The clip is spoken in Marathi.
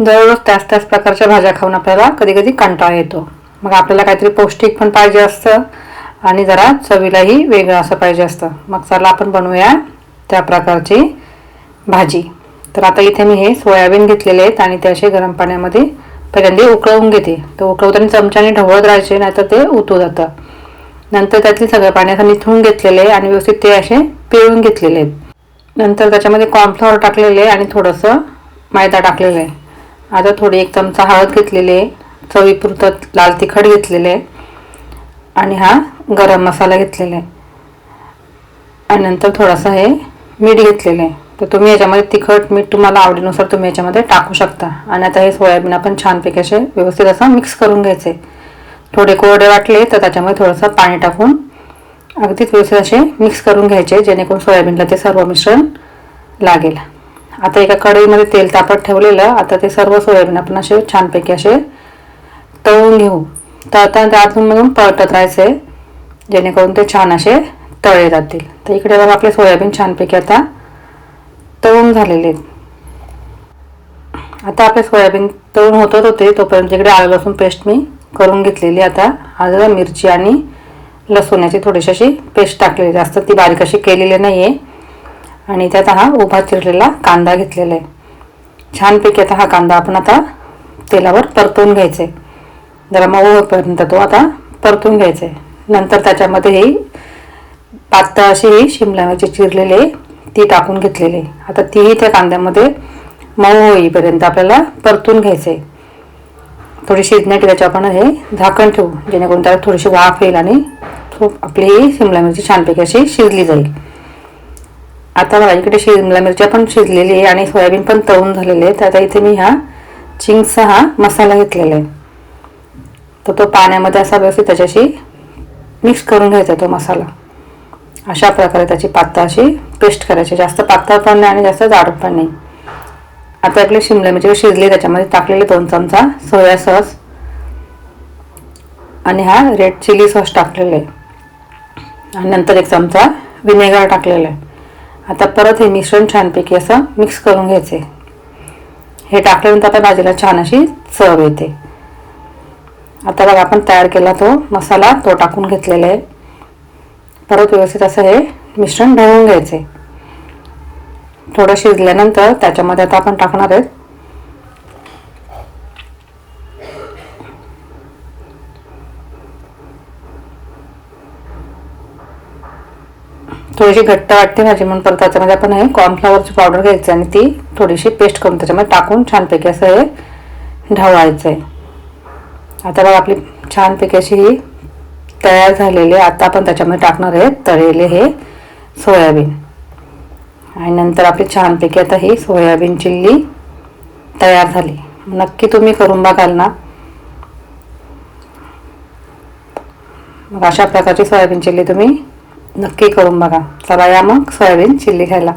दररोज त्याच त्याच प्रकारच्या भाज्या खाऊन आपल्याला कधी कधी कंटाळा येतो. मग आपल्याला काहीतरी पौष्टिक पण पाहिजे असतं आणि जरा चवीलाही वेगळं असं पाहिजे असतं. मग चला आपण बनवूया त्या प्रकारची भाजी. तर आता इथे मी हे सोयाबीन घेतलेले आहेत आणि ते असे गरम पाण्यामध्ये पहिल्यांदा उकळवून घेते. तर उकळवताना चमच्याने ढवळत राहायचे नाहीतर ते उतू जातं. नंतर त्यातले सगळं पाणी असं निथळून घेतलेले आहे आणि व्यवस्थित ते असे पिळून घेतलेले आहेत. नंतर त्याच्यामध्ये कॉर्नफ्लॉवर टाकलेले आहे आणि थोडंसं मैदा टाकलेलं आहे. आता थोडी एक चमचा हळद घेतलेली आहे. चवीपुरतं लाल तिखट घेतलेलं आहे. आणि हा गरम मसाला घेतलेला आहे. आणि नंतर थोडासा हे मीठ घेतलेलं आहे. तर तुम्ही याच्यामध्ये तिखट मीठ तुम्हाला आवडीनुसार तुम्ही याच्यामध्ये टाकू शकता. आणि आता हे सोयाबीन आपण छानपैकी असे व्यवस्थित असं मिक्स करून घ्यायचे. थोडे कोरडे वाटले तर त्याच्यामध्ये थोडंसं पाणी टाकून अगदीच व्यवस्थित असे मिक्स करून घ्यायचे जेणेकरून सोयाबीनला ते सर्व मिश्रण लागेल. आता एका कढईमध्ये तेल तापत ठेवलेलं आता ते सर्व सोयाबीन आपण असे छानपैकी असे तळून घेऊ. तळताना त्यातून मधून पळटत राहायचे जेणेकरून ते छान असे तळले जातील. तर इकडे बघा आपले सोयाबीन छानपैकी आता तळून झालेले आहेत. आता आपले सोयाबीन तळून होतच होते तोपर्यंत इकडे आलं लसूण पेस्ट मी करून घेतलेली आता. आलं मिरची आणि लसूणाची थोडीशी अशी पेस्ट टाकलेली. जास्त ती बारीक अशी केलेली नाही आहे आणि त्यात हा उभा चिरलेला कांदा घेतलेला आहे. छानपैकी आता हा कांदा आपण आता तेलावर परतून घ्यायचा आहे जरा मऊ होईपर्यंत तो आता परतून घ्यायचा आहे नंतर त्याच्यामध्ये हे पातळ अशी ही शिमला मिरची चिरलेली ती टाकून घेतलेली आहे. आता तीही त्या कांद्यामध्ये मऊ होईपर्यंत आपल्याला परतून घ्यायचं आहे थोडी शिजण्याची त्याच्या आपण हे झाकण ठेवू. जेणेकरून त्याला थोडीशी वाफ येईल आणि आपली ही शिमला मिरची छानपैकी अशी शिजली जाईल. आता मला इकडे शिमला मिरच्या पण शिजलेली आहे आणि सोयाबीन पण तळून झालेले आहे तर आता इथे मी हा चिंगचा हा मसाला घेतलेला आहे. तर तो पाण्यामध्ये असा व्यवस्थित त्याच्याशी मिक्स करून घ्यायचा तो मसाला. अशा प्रकारे त्याची पात्ता अशी पेस्ट करायची. जास्त पातळ पण नाही आणि जास्त जाड पण नाही. आता आपले शिमला मिरची शिजली त्याच्यामध्ये टाकलेले दोन चमचा सोया सॉस आणि हा रेड चिली सॉस टाकलेला आहे. आणि नंतर एक चमचा विनेगर टाकलेला आहे. आता परत हे मिश्रण छानपैकी असं मिक्स करून घ्यायचे. हे टाकल्यानंतर आता भाजीला छान अशी चव येते. आता बघा आपण तयार केला तो मसाला तो टाकून घेतलेला आहे. परत व्यवस्थित असं हे मिश्रण ढवळून घ्यायचे. थोडं शिजल्यानंतर त्याच्यामध्ये आता आपण टाकणार आहेत थोडीशी घट्ट वाटते भाजी म्हणून परत त्याच्यामध्ये आपण हे कॉर्नफ्लॉवरची पावडर घ्यायची आणि ती थोडीशी पेस्ट करून त्याच्यामध्ये टाकून छानपैकी असं हे ढवळायचं आहे आता बघा आपली छानपैकी अशी ही तयार झालेली आहे. आता आपण त्याच्यामध्ये टाकणार आहे तळलेले हे सोयाबीन. आणि नंतर आपली छानपैकी आता ही सोयाबीन चिल्ली तयार झाली. नक्की तुम्ही करून बघाल ना. मग अशा प्रकारची सोयाबीन चिल्ली तुम्ही नक्की करून बघा. चला या मग सोयाबीन चिल्ली खायला.